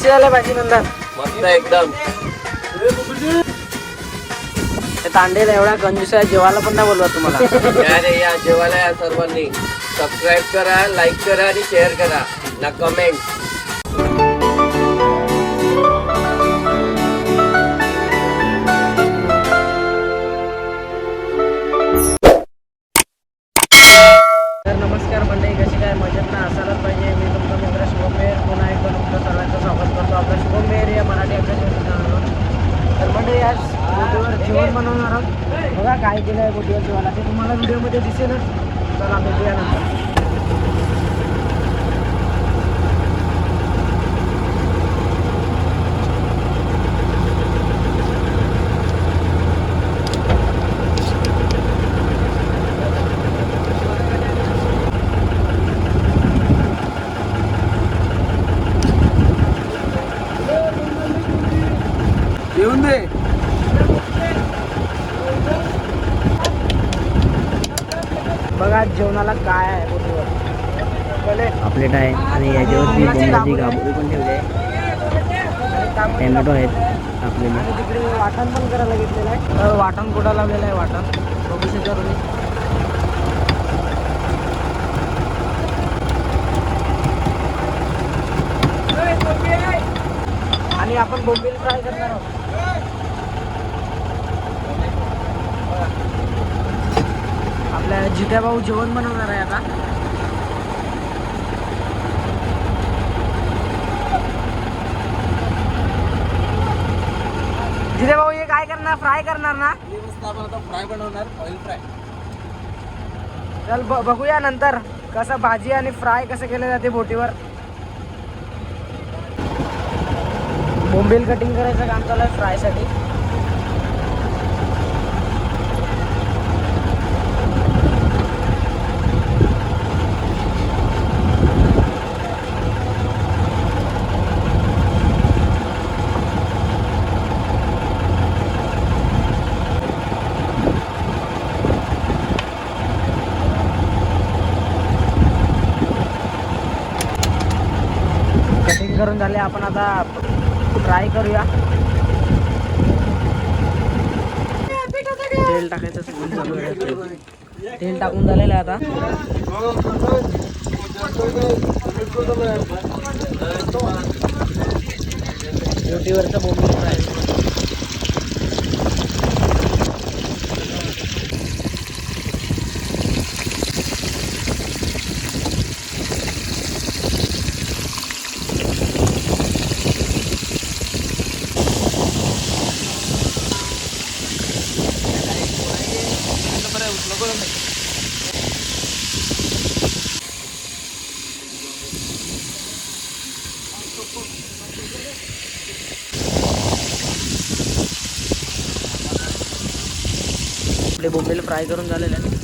कशी झाली भाजी नंतर. मस्त एकदम. तांडेला एवढा कंजूस आहे जेवायला पण नाही बोलवा तुम्हाला. या रे या जेवायला या सर्वांनी. सबस्क्राईब करा लाईक करा आणि शेअर करा. ना कमेंट आहे बोटीवर ते तुम्हाला व्हिडिओमध्ये दिसेलच. चला भेटूया नंतर. जेवणाला काय आहे पहिले पापलेट आहे? आणि याच्यावरती बोंबाची गाबोळी पण ठेवली आहे. टॅमॅटो आहेत आपल्याला. आणि तिकडे वाटण पण करायला घेतलेलं आहे. वाटण कुठं लावलेलं आहे? वाटण. बघू शकता तुम्ही. आणि आपण बोंबील फ्राय करणार आहोत. जित्या भाऊ जेवण बनवणार आहे आता. जित्या भाऊ हे काय करणार? फ्राय करणार ना? फ्राय बनवणार ऑइल फ्राय चल बघूया नंतर कसं भाजी आणि फ्राय कसं केलं जाते बोटीवर. बोंबील कटिंग करायचं काम चालू आहे फ्रायसाठी करून झाले. आपण आता फ्राय करूया. तेल टाकायचं तेल टाकून झालेलं आहे आता. बोटीवरचं बोंबील फ्राय आपले बोंबील फ्राय करून झालेले आहे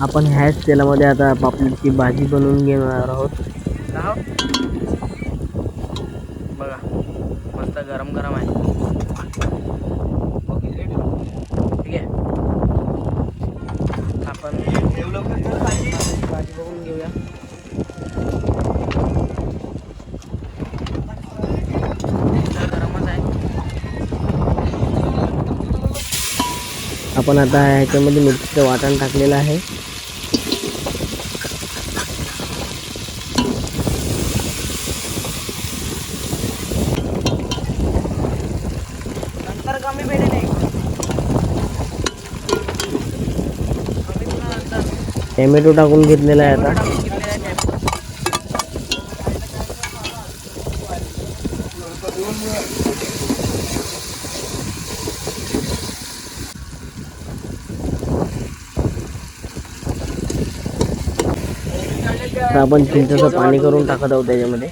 आपण ह्याच तेलामध्ये आता पापलेटची भाजी बनवून घेणार आहोत. राहो. बघा मस्त गरम गरम आहे. ठीक आहे. आपण भाजी बघून घेऊया तर गरमच आहे आपण आता ह्याच्यामध्ये मिरचीचं वाटण टाकलेलं आहे. टॅमॅटो टाकून घेतलेला आहे आता. आता आपण चिंचेचं पाणी करून टाकत आहोत त्याच्यामध्ये.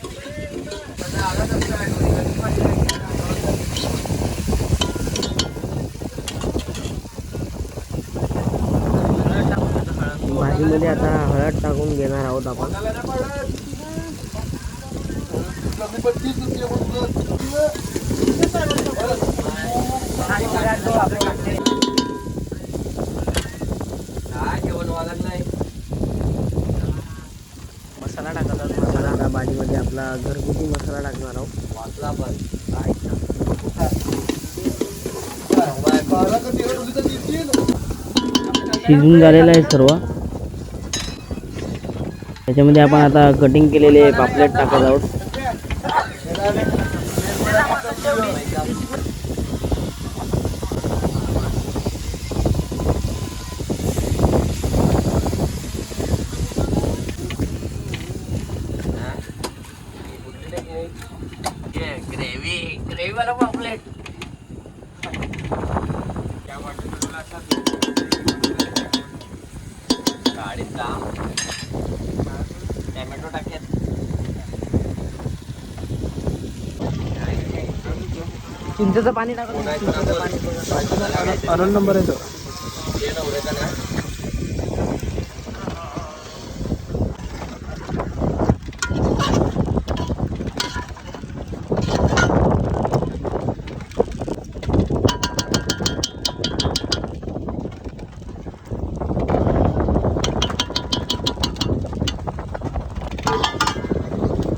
भाजीमध्ये आता हळद टाकून घेणार आहोत आपण. आपल्या भाजीमध्ये आपला घरगुती मसाला टाकणार आहोत. वाचला पण. शिजून झालेलं आहे सर्व. त्याच्यामध्ये आपण आता कटिंग केलेले पापलेट टाकत आहोत. ग्रेव्ही ग्रेव्ही वाला पॉपलेट. गाडीत काम टॅमॅटो टाक्यात चिंचेचं पाणी टाकून अरुण नंबर आहे तो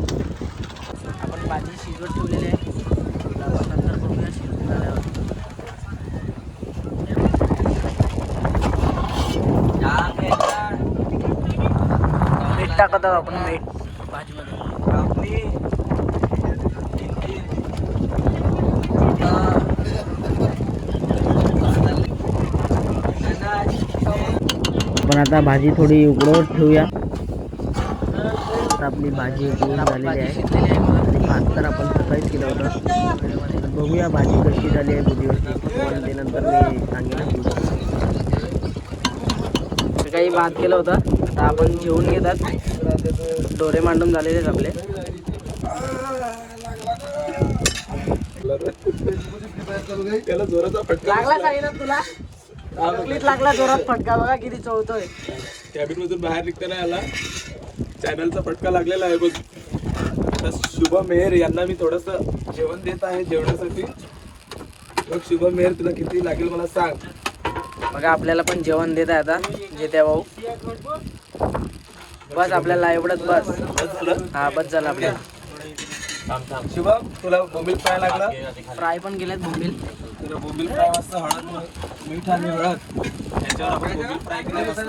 आपण भाजी शिजवत ठेवलेली आहे आता आपण नंतर बघूया शिजून झाल्यावर आहोत आपण मीठ. भाजीमध्ये आपण आता भाजी थोडी उकडवत ठेवूया. आता आपली भाजी उकळून झालेली आहे. भात तर आपण सकाळीच केलं होतं. बघूया भाजी कशी झाली आहे बुधीवरची तुम्हाला ते नंतर मी सांगेन सकाळी भात केलं होतं. आता आपण जेवून घेतात. डोरे मांडून झालेले आपले लागला काही ना तुला? चकलीत लागला जोरात फटका बघा किती चवतोय कॅबिन मधून बाहेर निघताना याला चॅनलचा फटका लागलेला आहे बघ. आता शुभम मेहर यांना मी थोडस जेवण देत आहे जेवणासाठी. बघ शुभम मेहर तुला किती लागेल मला सांग. बघा आपल्याला पण जेवण देत आहे आता जेत्या भाऊ. बस आपल्याला एवढंच बस. हा बस झालं आपल्याला शुभम तुला बोंबील फ्राय लागला? फ्राय पण केलेत बोंबील. तुला बोंबील फ्राय मस्त हळद मीठ आणि हळद. त्याच्यावर आपण बोंबील फ्राय केले मस्त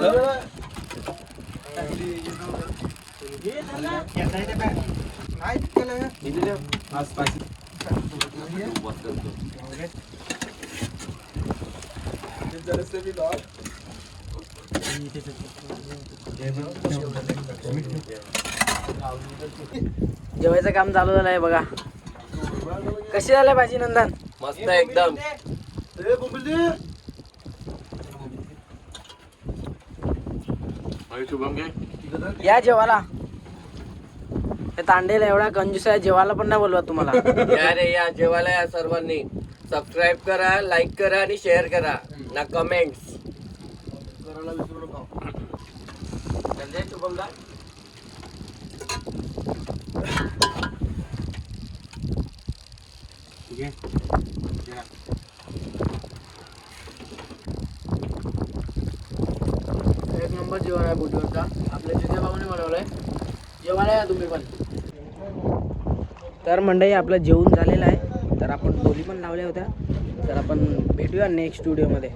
हा? spicy. जेवायचं काम चालू झालं आहे बघा. कशी झालंय भाजी नंदन? मस्त एकदम. या जेवायला. हे तांडेला एवढा कंजूस आहे जेवायला पण नाही बोलवा तुम्हाला. या रे या जेवायला या सर्वांनी. सबस्क्राईब करा लाईक करा आणि शेअर करा. ना कमेंट्स शुभमला एक नंबर जेवण आहे बुटीवरचा आपल्या जिथे भाऊने बनवलंय जेवायला या तुम्ही पण. तर मंडळी आपलं जेवण झालेलं आहे. तर आपण बोली पण लावल्या होत्या. तर आपण भेटूया नेक्स्ट स्टुडिओमध्ये